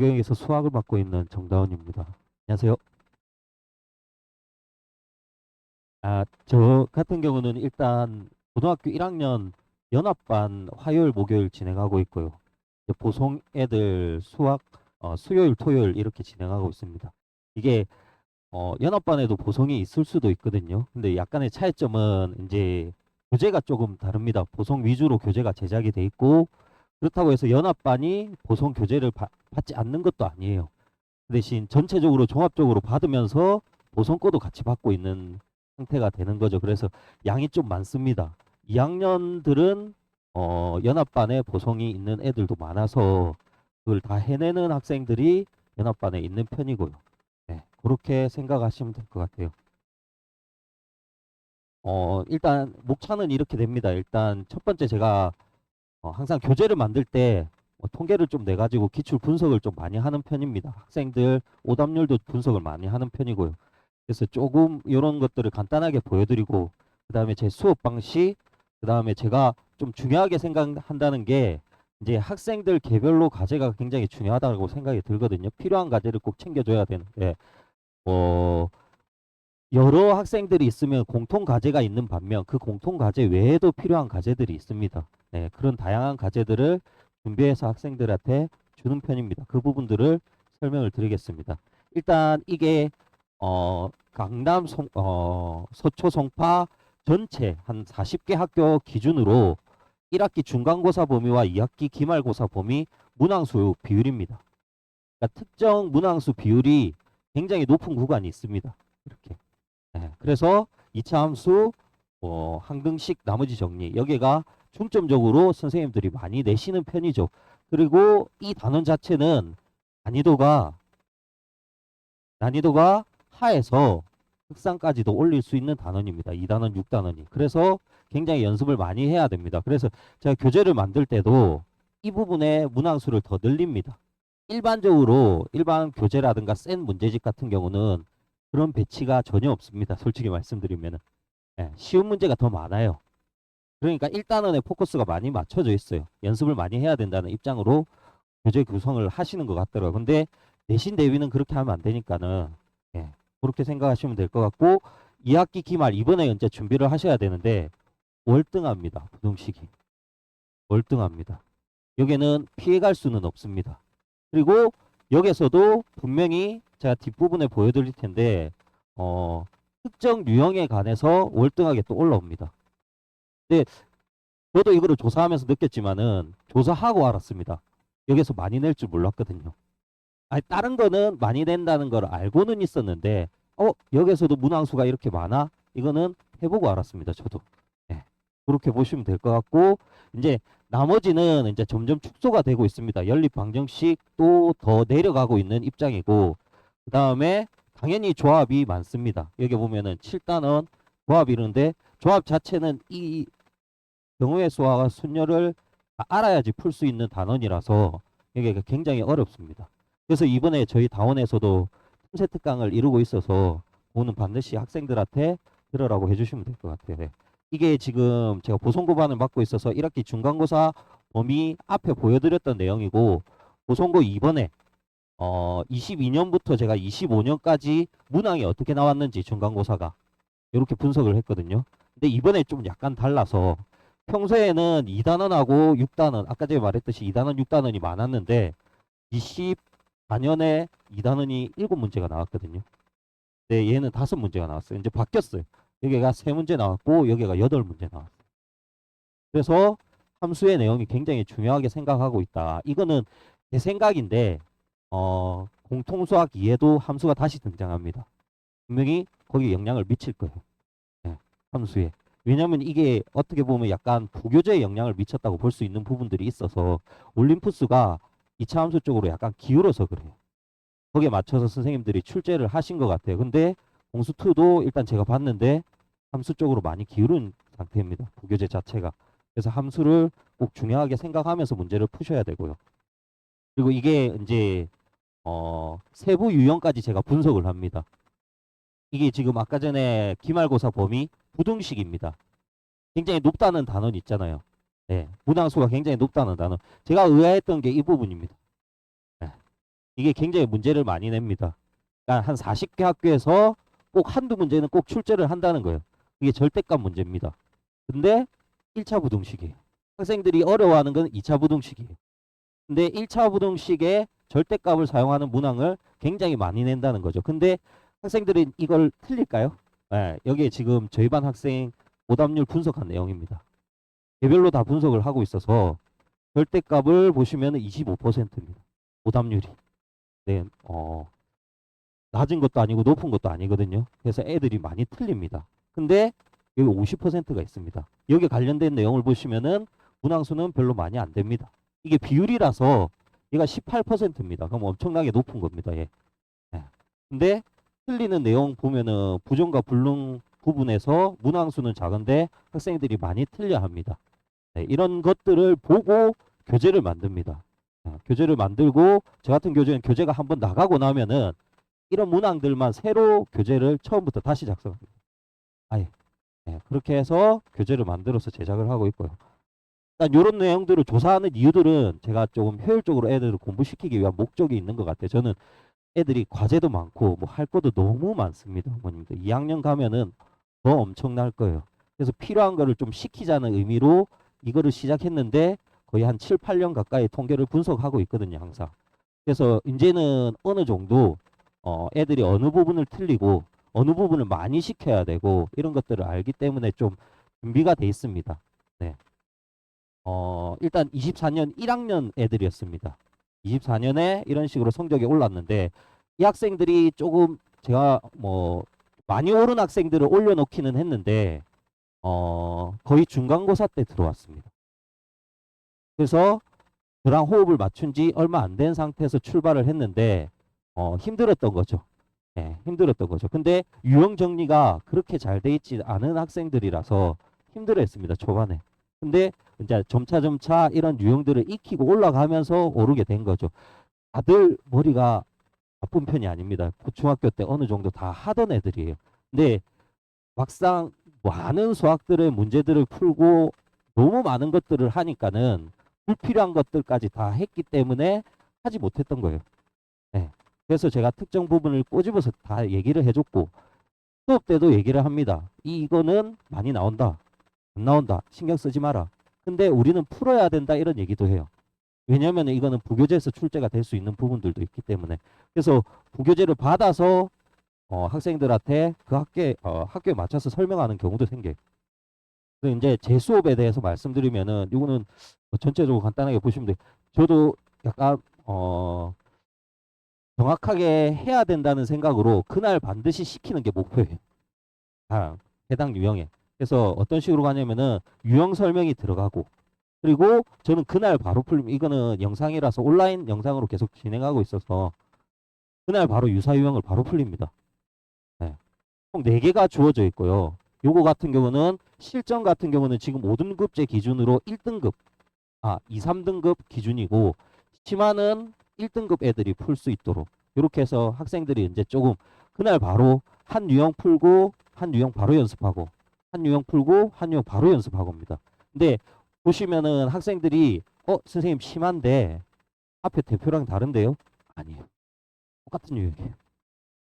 성경에서 수학을 맡고 있는 정다운입니다. 안녕하세요. 아, 저 같은 경우는 일단 고등학교 1학년 연합반 화요일, 목요일 진행하고 있고요. 보송 애들 수학 어, 수요일, 토요일 이렇게 진행하고 있습니다. 이게 어, 연합반에도 보송이 있을 수도 있거든요. 근데 약간의 차이점은 이제 교재가 조금 다릅니다. 보송 위주로 교재가 제작이 돼 있고 그렇다고 해서 연합반이 보송 교재를 바- 받지 않는 것도 아니에요. 그 대신 전체적으로 종합적으로 받으면서 보송거도 같이 받고 있는 상태가 되는 거죠. 그래서 양이 좀 많습니다. 2학년들은 어, 연합반에 보송이 있는 애들도 많아서 그걸 다 해내는 학생들이 연합반에 있는 편이고요. 네, 그렇게 생각하시면 될 것 같아요. 어, 일단 목차는 이렇게 됩니다. 일단 첫 번째 제가 어, 항상 교재를 만들 때 어, 통계를 좀 내가지고 기출 분석을 좀 많이 하는 편입니다. 학생들 오답률도 분석을 많이 하는 편이고요. 그래서 조금 이런 것들을 간단하게 보여드리고 그 다음에 제 수업 방식 그 다음에 제가 좀 중요하게 생각한다는 게 이제 학생들 개별로 과제가 굉장히 중요하다고 생각이 들거든요. 필요한 과제를 꼭 챙겨줘야 되는데 어, 여러 학생들이 있으면 공통 과제가 있는 반면 그 공통 과제 외에도 필요한 과제들이 있습니다. 네, 그런 다양한 과제들을 준비해서 학생들한테 주는 편입니다. 그 부분들을 설명을 드리겠습니다. 일단 이게 어, 강남 송, 어, 서초 송파 전체 한 40개 학교 기준으로 1학기 중간고사 범위와 2학기 기말고사 범위 문항수 비율입니다. 그러니까 특정 문항수 비율이 굉장히 높은 구간이 있습니다. 이렇게. 네, 그래서 2차 함수, 어, 항등식 나머지 정리 여기가 중점적으로 선생님들이 많이 내시는 편이죠. 그리고 이 단원 자체는 난이도가 난이도가 하에서 흑상까지도 올릴 수 있는 단원입니다. 2단원, 6단원이. 그래서 굉장히 연습을 많이 해야 됩니다. 그래서 제가 교재를 만들 때도 이 부분에 문항수를 더 늘립니다. 일반적으로 일반 교재라든가 센 문제집 같은 경우는 그런 배치가 전혀 없습니다. 솔직히 말씀드리면 은 쉬운 문제가 더 많아요. 그러니까 1단원에 포커스가 많이 맞춰져 있어요. 연습을 많이 해야 된다는 입장으로 교재 구성을 하시는 것 같더라고요. 근데 내신 대비는 그렇게 하면 안 되니까는 예, 그렇게 생각하시면 될 것 같고 2학기 기말 이번에 이제 준비를 하셔야 되는데 월등합니다. 부동식이 월등합니다. 여기는 피해갈 수는 없습니다. 그리고 여기서도 분명히 제가 뒷부분에 보여드릴 텐데 어, 특정 유형에 관해서 월등하게 또 올라옵니다. 근데 저도 이거를 조사하면서 느꼈지만은 조사하고 알았습니다. 여기서 많이 낼 줄 몰랐거든요. 아니 다른 거는 많이 낸다는 걸 알고는 있었는데 어 여기서도 문항수가 이렇게 많아? 이거는 해보고 알았습니다. 저도 네, 그렇게 보시면 될 것 같고 이제 나머지는 이제 점점 축소가 되고 있습니다. 연립 방정식 또더 내려가고 있는 입장이고 그 다음에 당연히 조합이 많습니다. 여기 보면은 7단원 조합이 이런데 조합 자체는 이 경우의 수와 순열을 다 알아야지 풀 수 있는 단원이라서 이게 굉장히 어렵습니다. 그래서 이번에 저희 다원에서도 틈새 특강을 이루고 있어서 오는 반드시 학생들한테 들으라고 해주시면 될 것 같아요. 네. 이게 지금 제가 보송고반을 맡고 있어서 1학기 중간고사 범위 앞에 보여드렸던 내용이고 보송고 이번에 어 22년부터 제가 25년까지 문항이 어떻게 나왔는지 중간고사가 이렇게 분석을 했거든요. 근데 이번에 좀 약간 달라서 평소에는 2단원하고 6단원 아까 제가 말했듯이 2단원 6단원이 많았는데 24년에 2단원이 7문제가 나왔거든요. 네, 얘는 5문제가 나왔어요. 이제 바뀌었어요. 여기가 3문제 나왔고 여기가 8문제 나왔어요. 그래서 함수의 내용이 굉장히 중요하게 생각하고 있다. 이거는 제 생각인데 어, 공통수학 2에도 함수가 다시 등장합니다. 분명히 거기에 영향을 미칠 거예요. 네, 함수에. 왜냐하면 이게 어떻게 보면 약간 부교재에 영향을 미쳤다고 볼 수 있는 부분들이 있어서 올림푸스가 2차 함수 쪽으로 약간 기울어서 그래요. 거기에 맞춰서 선생님들이 출제를 하신 것 같아요. 근데 공수2도 일단 제가 봤는데 함수 쪽으로 많이 기울은 상태입니다. 부교재 자체가. 그래서 함수를 꼭 중요하게 생각하면서 문제를 푸셔야 되고요. 그리고 이게 이제 어, 세부 유형까지 제가 분석을 합니다. 이게 지금 아까 전에 기말고사 범위 부등식입니다. 굉장히 높다는 단원 있잖아요. 네, 문항수가 굉장히 높다는 단원. 제가 의아했던 게 이 부분입니다. 네, 이게 굉장히 문제를 많이 냅니다. 그러니까 한 40개 학교에서 꼭 한두 문제는 꼭 출제를 한다는 거예요. 이게 절대값 문제입니다. 근데 1차 부등식이에요. 학생들이 어려워하는 건 2차 부등식이에요. 근데 1차 부등식에 절대값을 사용하는 문항을 굉장히 많이 낸다는 거죠. 근데 학생들이 이걸 틀릴까요? 네, 여기에 지금 저희 반 학생 오답률 분석한 내용입니다. 개별로 다 분석을 하고 있어서 절대값을 보시면 25%입니다. 오답률이. 네, 어, 낮은 것도 아니고 높은 것도 아니거든요. 그래서 애들이 많이 틀립니다. 근데 여기 50%가 있습니다. 여기 관련된 내용을 보시면은 문항수는 별로 많이 안 됩니다. 이게 비율이라서 얘가 18%입니다. 그럼 엄청나게 높은 겁니다. 얘. 예. 근데 틀리는 내용 보면은 부정과 불능 부분에서 문항수는 작은데 학생들이 많이 틀려 합니다. 네, 이런 것들을 보고 교재를 만듭니다. 아, 교재를 만들고 저 같은 교재는 교재가 한번 나가고 나면은 이런 문항들만 새로 교재를 처음부터 다시 작성합니다. 아예 네, 그렇게 해서 교재를 만들어서 제작을 하고 있고요. 일단 이런 내용들을 조사하는 이유들은 제가 조금 효율적으로 애들을 공부시키기 위한 목적이 있는 것 같아요. 저는 애들이 과제도 많고 뭐 할 것도 너무 많습니다. 어머님들 2학년 가면은 더 엄청날 거예요. 그래서 필요한 거를 좀 시키자는 의미로 이거를 시작했는데 거의 한 7, 8년 가까이 통계를 분석하고 있거든요, 항상. 그래서 이제는 어느 정도 어, 애들이 어느 부분을 틀리고 어느 부분을 많이 시켜야 되고 이런 것들을 알기 때문에 좀 준비가 돼 있습니다. 네. 어, 일단 24년 1학년 애들이었습니다. 24년에 이런 식으로 성적이 올랐는데 이 학생들이 조금 제가 뭐 많이 오른 학생들을 올려놓기는 했는데 어, 거의 중간고사 때 들어왔습니다. 그래서 저랑 호흡을 맞춘 지 얼마 안 된 상태에서 출발을 했는데 어, 힘들었던 거죠. 예, 힘들었던 거죠. 근데 유형 정리가 그렇게 잘 돼 있지 않은 학생들이라서 힘들어했습니다. 초반에. 근데 이제 점차 점차 이런 유형들을 익히고 올라가면서 오르게 된 거죠. 다들 머리가 나쁜 편이 아닙니다. 중학교 때 어느 정도 다 하던 애들이에요. 근데 막상 많은 수학들의 문제들을 풀고 너무 많은 것들을 하니까는 불필요한 것들까지 다 했기 때문에 하지 못했던 거예요. 네. 그래서 제가 특정 부분을 꼬집어서 다 얘기를 해줬고 수업 때도 얘기를 합니다. 이 이거는 많이 나온다. 안 나온다. 신경 쓰지 마라. 근데 우리는 풀어야 된다 이런 얘기도 해요. 왜냐하면 이거는 부교재에서 출제가 될 수 있는 부분들도 있기 때문에 그래서 부교재를 받아서 어, 학생들한테 그 학교에 어, 학교에 맞춰서 설명하는 경우도 생겨요. 그래서 이제 제 수업에 대해서 말씀드리면은 이거는 뭐 전체적으로 간단하게 보시면 돼요. 저도 약간 어, 정확하게 해야 된다는 생각으로 그날 반드시 시키는 게 목표예요. 아, 해당 유형에. 그래서 어떤 식으로 가냐면은 유형 설명이 들어가고 그리고 저는 그날 바로 풀면 이거는 영상이라서 온라인 영상으로 계속 진행하고 있어서 그날 바로 유사 유형을 바로 풀립니다. 네. 총 4개가 주어져 있고요. 요거 같은 경우는 실전 같은 경우는 지금 5등급제 기준으로 1등급 아 2, 3등급 기준이고 심화는 1등급 애들이 풀 수 있도록 이렇게 해서 학생들이 이제 조금 그날 바로 한 유형 풀고 한 유형 바로 연습하고 한 유형 풀고 한 유형 바로 연습하고 입니다. 근데 보시면은 학생들이 어 선생님 심한데 앞에 대표랑 다른데요? 아니에요. 똑같은 유형이에요.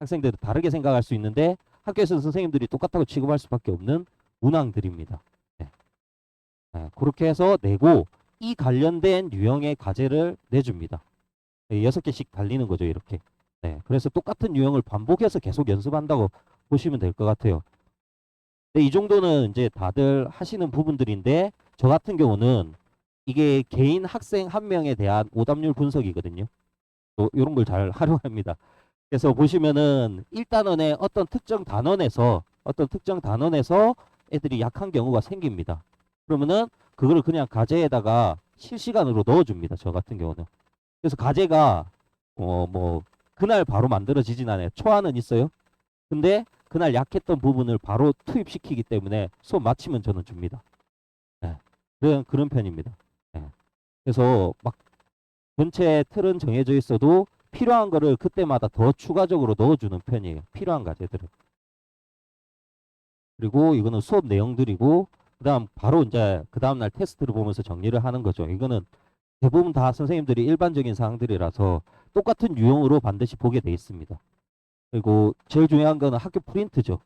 학생들은 다르게 생각할 수 있는데 학교에서 선생님들이 똑같다고 취급할 수밖에 없는 문항들입니다. 네. 네, 그렇게 해서 내고 이 관련된 유형의 과제를 내줍니다. 네, 여섯 개씩 달리는 거죠, 이렇게. 네, 그래서 똑같은 유형을 반복해서 계속 연습한다고 보시면 될 것 같아요. 네, 이 정도는 이제 다들 하시는 부분들인데 저 같은 경우는 이게 개인 학생 한 명에 대한 오답률 분석이거든요. 또 이런 걸 잘 활용합니다. 그래서 보시면은 1단원의 어떤 특정 단원에서 어떤 특정 단원에서 애들이 약한 경우가 생깁니다. 그러면은 그거를 그냥 과제에다가 실시간으로 넣어줍니다. 저 같은 경우는. 그래서 과제가 어 뭐 그날 바로 만들어지진 않아요. 초안은 있어요. 근데 그날 약했던 부분을 바로 투입시키기 때문에 수업 마치면 저는 줍니다. 네. 그런 그런 편입니다. 네. 그래서 막 전체 틀은 정해져 있어도 필요한 거를 그때마다 더 추가적으로 넣어주는 편이에요. 필요한 과제들은. 그리고 이거는 수업 내용들이고 그다음 바로 이제 그 다음 날 테스트를 보면서 정리를 하는 거죠. 이거는 대부분 다 선생님들이 일반적인 사항들이라서 똑같은 유형으로 반드시 보게 돼 있습니다. 그리고 제일 중요한 거는 학교 프린트죠.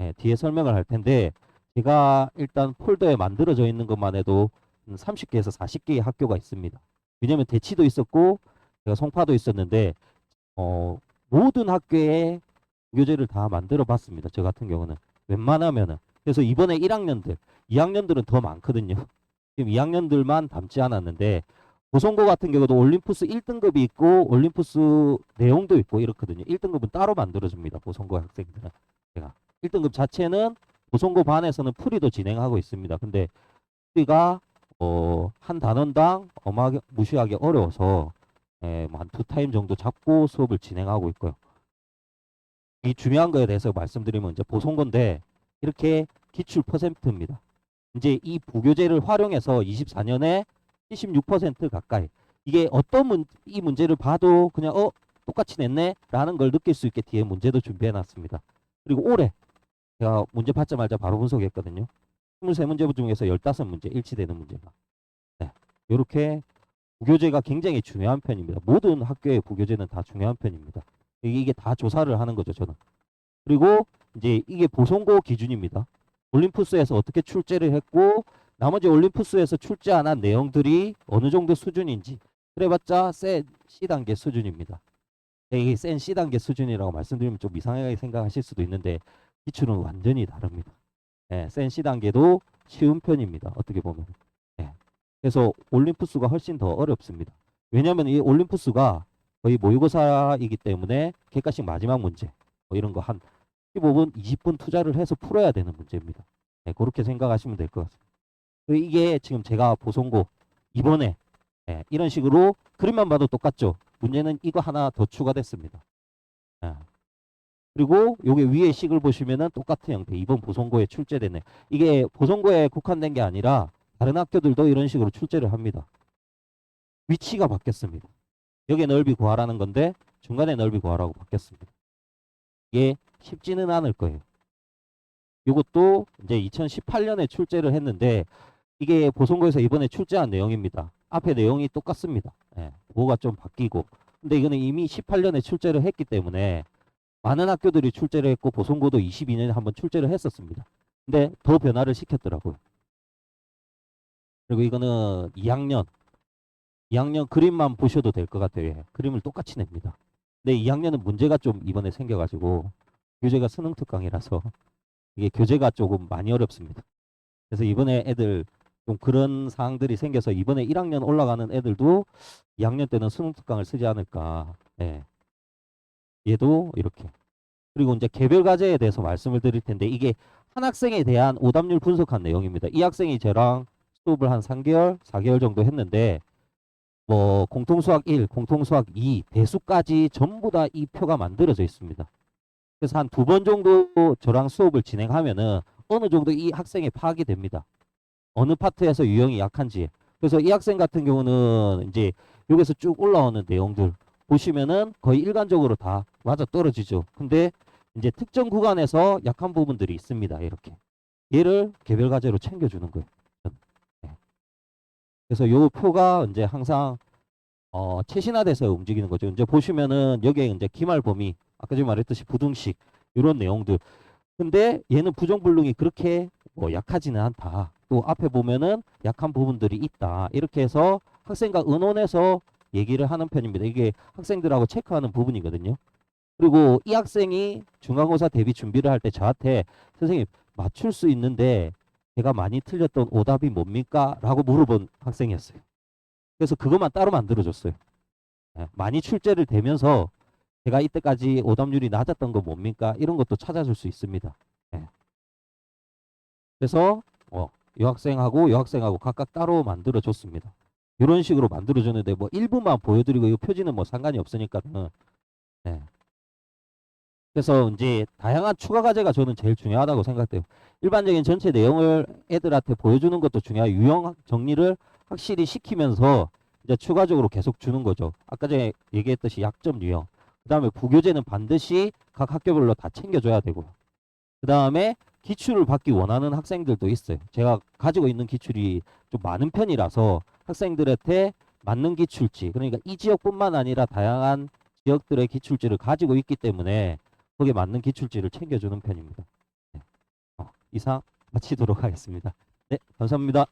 예, 뒤에 설명을 할 텐데 제가 일단 폴더에 만들어져 있는 것만 해도 30개에서 40개의 학교가 있습니다. 왜냐면 대치도 있었고 제가 송파도 있었는데 어, 모든 학교에 교재를 다 만들어 봤습니다. 저 같은 경우는 웬만하면은 그래서 이번에 1학년들, 2학년들은 더 많거든요. 지금 2학년들만 담지 않았는데 보성고 같은 경우도 올림푸스 1등급이 있고 올림푸스 내용도 있고 이렇거든요. 1등급은 따로 만들어줍니다. 보성고 학생들은 제가 1등급 자체는 보성고 반에서는 풀이도 진행하고 있습니다. 근데 풀이가 어, 한 단원당 어마하게 무시하기 어려워서 예, 뭐한 두 타임 정도 잡고 수업을 진행하고 있고요. 이 중요한 거에 대해서 말씀드리면 이제 보성고인데 이렇게 기출 퍼센트입니다. 이제 이 부교재를 활용해서 24년에 76% 가까이 이게 어떤 문, 이 문제를 봐도 그냥 어 똑같이 냈네 라는 걸 느낄 수 있게 뒤에 문제도 준비해 놨습니다. 그리고 올해 제가 문제 받자마자 바로 분석했거든요. 23문제 중에서 15문제 일치되는 문제가. 네. 이렇게 부교재가 굉장히 중요한 편입니다. 모든 학교의 부교재는 다 중요한 편입니다. 이게 다 조사를 하는 거죠, 저는. 그리고 이제 이게 보성고 기준입니다. 올림푸스에서 어떻게 출제를 했고 나머지 올림푸스에서 출제 안한 내용들이 어느 정도 수준인지 그래봤자 센 C단계 수준입니다. 네, 이게 센 C단계 수준이라고 말씀드리면 좀 이상하게 생각하실 수도 있는데 기출은 완전히 다릅니다. 예, 센 C단계도 쉬운 편입니다. 어떻게 보면. 예. 그래서 올림푸스가 훨씬 더 어렵습니다. 왜냐하면 이 올림푸스가 거의 모의고사이기 때문에 객관식 마지막 문제 뭐 이런 거 한 15분, 20분 투자를 해서 풀어야 되는 문제입니다. 네, 그렇게 생각하시면 될 것 같습니다. 그리고 이게 지금 제가 보성고 이번에 예, 이런 식으로 그림만 봐도 똑같죠. 문제는 이거 하나 더 추가됐습니다. 예. 그리고 요게 위에 식을 보시면은 똑같은 형태. 이번 보성고에 출제되네. 이게 보성고에 국한된 게 아니라 다른 학교들도 이런 식으로 출제를 합니다. 위치가 바뀌었습니다. 여기에 넓이 구하라는 건데 중간에 넓이 구하라고 바뀌었습니다. 이게 쉽지는 않을 거예요. 이것도 이제 2018년에 출제를 했는데 이게 보성고에서 이번에 출제한 내용입니다. 앞에 내용이 똑같습니다. 예, 뭐가 좀 바뀌고. 근데 이거는 이미 18년에 출제를 했기 때문에 많은 학교들이 출제를 했고 보성고도 22년에 한번 출제를 했었습니다. 근데 더 변화를 시켰더라고요. 그리고 이거는 2학년 2학년 그림만 보셔도 될 것 같아요. 예, 그림을 똑같이 냅니다. 근데 2학년은 문제가 좀 이번에 생겨가지고 교재가 수능 특강이라서 이게 교재가 조금 많이 어렵습니다. 그래서 이번에 애들 좀 그런 사항들이 생겨서 이번에 1학년 올라가는 애들도 2학년 때는 수능 특강을 쓰지 않을까. 예. 얘도 이렇게. 그리고 이제 개별 과제에 대해서 말씀을 드릴 텐데 이게 한 학생에 대한 오답률 분석한 내용입니다. 이 학생이 저랑 수업을 한 3개월, 4개월 정도 했는데 뭐 공통수학 1, 공통수학 2, 대수까지 전부 다 이 표가 만들어져 있습니다. 그래서 한 두 번 정도 저랑 수업을 진행하면은 어느 정도 이 학생이 파악이 됩니다. 어느 파트에서 유형이 약한지. 그래서 이 학생 같은 경우는 이제 여기서 쭉 올라오는 내용들 보시면은 거의 일관적으로 다 맞아 떨어지죠. 근데 이제 특정 구간에서 약한 부분들이 있습니다. 이렇게. 얘를 개별 과제로 챙겨주는 거예요. 네. 그래서 요 표가 이제 항상 어, 최신화돼서 움직이는 거죠. 이제 보시면은 여기에 이제 기말 범위, 아까 전에 말했듯이 부등식 이런 내용들. 근데 얘는 부정불능이 그렇게 뭐 약하지는 않다. 또 앞에 보면은 약한 부분들이 있다. 이렇게 해서 학생과 의논해서 얘기를 하는 편입니다. 이게 학생들하고 체크하는 부분이거든요. 그리고 이 학생이 중간고사 대비 준비를 할 때 저한테 선생님 맞출 수 있는데 제가 많이 틀렸던 오답이 뭡니까? 라고 물어본 학생이었어요. 그래서 그것만 따로 만들어줬어요. 예, 많이 출제를 되면서 제가 이때까지 오답률이 낮았던 거 뭡니까? 이런 것도 찾아줄 수 있습니다. 예. 그래서 어, 이 학생하고 이 학생하고 각각 따로 만들어 줬습니다. 이런 식으로 만들어 줬는데 뭐 일부만 보여드리고 이 표지는 뭐 상관이 없으니까는 네. 그래서 이제 다양한 추가 과제가 저는 제일 중요하다고 생각돼요. 일반적인 전체 내용을 애들한테 보여주는 것도 중요해요. 유형 정리를 확실히 시키면서 이제 추가적으로 계속 주는 거죠. 아까 전에 얘기했듯이 약점 유형. 그 다음에 부교재는 반드시 각 학교별로 다 챙겨줘야 되고요. 그 다음에 기출을 받기 원하는 학생들도 있어요. 제가 가지고 있는 기출이 좀 많은 편이라서 학생들한테 맞는 기출지 그러니까 이 지역뿐만 아니라 다양한 지역들의 기출지를 가지고 있기 때문에 거기에 맞는 기출지를 챙겨주는 편입니다. 네. 어, 이상 마치도록 하겠습니다. 네, 감사합니다.